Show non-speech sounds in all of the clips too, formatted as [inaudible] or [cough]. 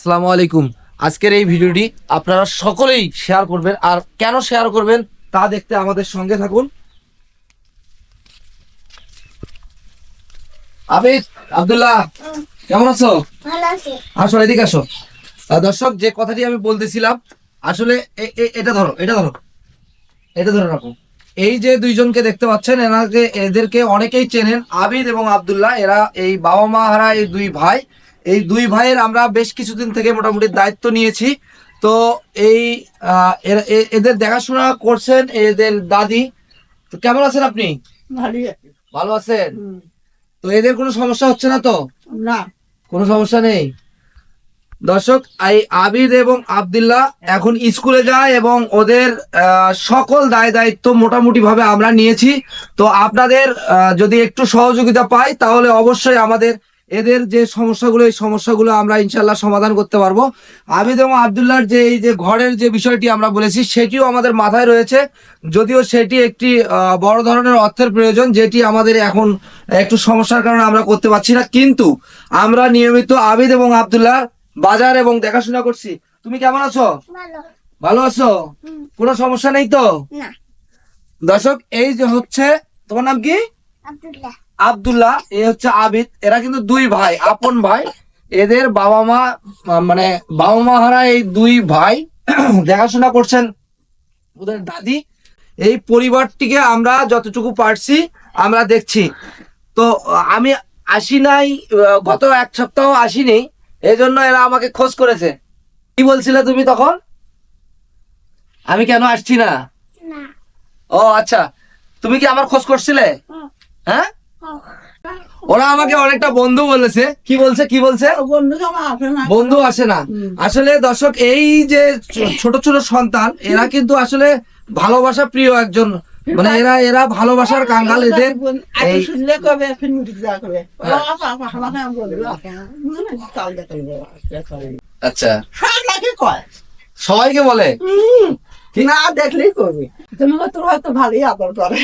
আসসালামু আলাইকুম। আজকের এই ভিডিওটি আপনারা সকলেই শেয়ার করবেন। আর কেন শেয়ার করবেন তা দেখতে আমাদের সঙ্গে থাকুন। আবিদ আব্দুল্লাহ কেমন আছো? ভালো আছে। আসো এদিকে আসো। দর্শক যে কথাটি আমি বলতেছিলাম আসলে এটা ধরো এটা ধরো। এটা ধরে রাখো। এই যে দুইজনকে দেখতে পাচ্ছেন এনাকে এদেরকে অনেকেই চেনেন আবিদ এবং আব্দুল্লাহ। এরা এই বাবা মা হারা এই দুই ভাই এই দুই ভাইয়ের আমরা বেশ কিছুদিন থেকে মোটামুটি দায়িত্ব নিয়েছি। তো এই এদের দেখাশোনা করছেন এদের দাদি। তো কেমন আছেন আপনি? ভালো আছেন? তো এদের কোনো সমস্যা হচ্ছে না তো? না। কোনো সমস্যা নেই? দর্শক এই আবিদ এবং আবদুল্লাহ এখন স্কুলে যায় এবং ওদের সকল দায় দায়িত্ব মোটামুটি ভাবে আমরা নিয়েছি। তো আপনাদের যদি একটু সহযোগিতা পাই তাহলে অবশ্যই আমাদের এদের যে সমস্যাগুলো এই সমস্যাগুলো আমরা ইনশাল্লাহ সমাধান করতে পারব। আবিদ এবং আবদুল্লাহর যে এই যে ঘরের যে বিষয়টি আমরা বলেছি সেটিও আমাদের মাথায় রয়েছে। যদিও সেটি একটি বড় ধরনের অর্থের প্রয়োজন যেটি আমাদের এখন একটু সমস্যার কারণে আমরা করতে পারছি না। কিন্তু আমরা নিয়মিত আবিদ এবং আবদুল্লাহ বাজার এবং দেখাশোনা করছি। তুমি কেমন আছো? ভালো। আছো। কোনো সমস্যা নেই তো? দর্শক এই যে হচ্ছে তোমার নাম কি? আব্দুল্লাহ। আব্দুল্লাহ এ হচ্ছে আবিদ এরা কিন্তু দুই ভাই আপন ভাই। এদের বাবা মা মানে বাবা মা হারা এই দুই ভাই। [clears throat] দেখাশোনা করছেন ওদের দাদি। এই পরিবারটিকে আমরা যতটুকু পারছি আমরা দেখছি। তো আমি আসি নাই গত এক সপ্তাহ আসিনি এই জন্য এরা আমাকে খোঁজ করেছে। কি বলছিলে তুমি তখন? আমি কেন আসছি না? ও আচ্ছা। তুমি কি আমার খোঁজ করছিলে? হ্যাঁ? ওরা আমাকে অনেকটা বন্ধু বলেছে। কি বলছে কি বলছে? বন্ধু আসে না। আসলে দর্শক এই যে ছোট ছোট সন্তান এরা কিন্তু আসলে ভালোবাসা প্রিয় একজন। মানে এরা এরা ভালোবাসার কাঙ্গাল এদের। আচ্ছা নাকি কয়? সবাইকে বলে? না দেখলেই করবি। তুমি তোর হয়তো ভালোই আদর করে।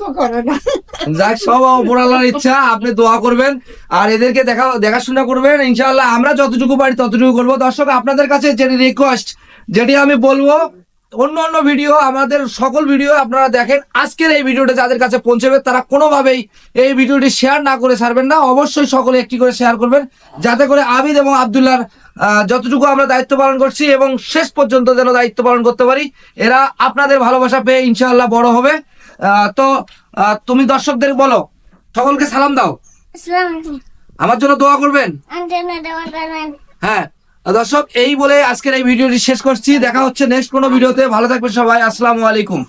তো করে না। যাক সব ওপরালার ইচ্ছা আপনি দোয়া করবেন। আর এদেরকে দেখা দেখাশোনা করবেন ইনশাআল্লাহ আমরা যতটুকু পারি ততটুকু করব। দর্শক আপনাদের কাছে যেটি রিকোয়েস্ট যেটি আমি বলব অন্য অন্য ভিডিও আমাদের সকল ভিডিও আপনারা দেখেন। আজকের এই ভিডিওটা যাদের কাছে পৌঁছবে তারা কোনোভাবেই এই ভিডিওটি শেয়ার না করে ছাড়বেন না। অবশ্যই সকলে একটি করে শেয়ার করবেন যাতে করে আবিদ এবং আবদুল্লাহর আহ, যতটুকু আমরা দায়িত্ব পালন করছি এবং শেষ পর্যন্ত যেন দায়িত্ব পালন করতে পারি এরা আপনাদের ভালোবাসা পেয়ে ইনশাআল্লাহ বড় হবে। তো তুমি দর্শকদের বলো সকলকে সালাম দাও। আমার জন্য দোয়া করবেন। হ্যাঁ। দর্শক, এই বলে আজকের এই ভিডিওটি শেষ করছি। দেখা হচ্ছে নেক্সট কোনো ভিডিওতে। ভালো থাকবেন সবাই। আসসালামু আলাইকুম।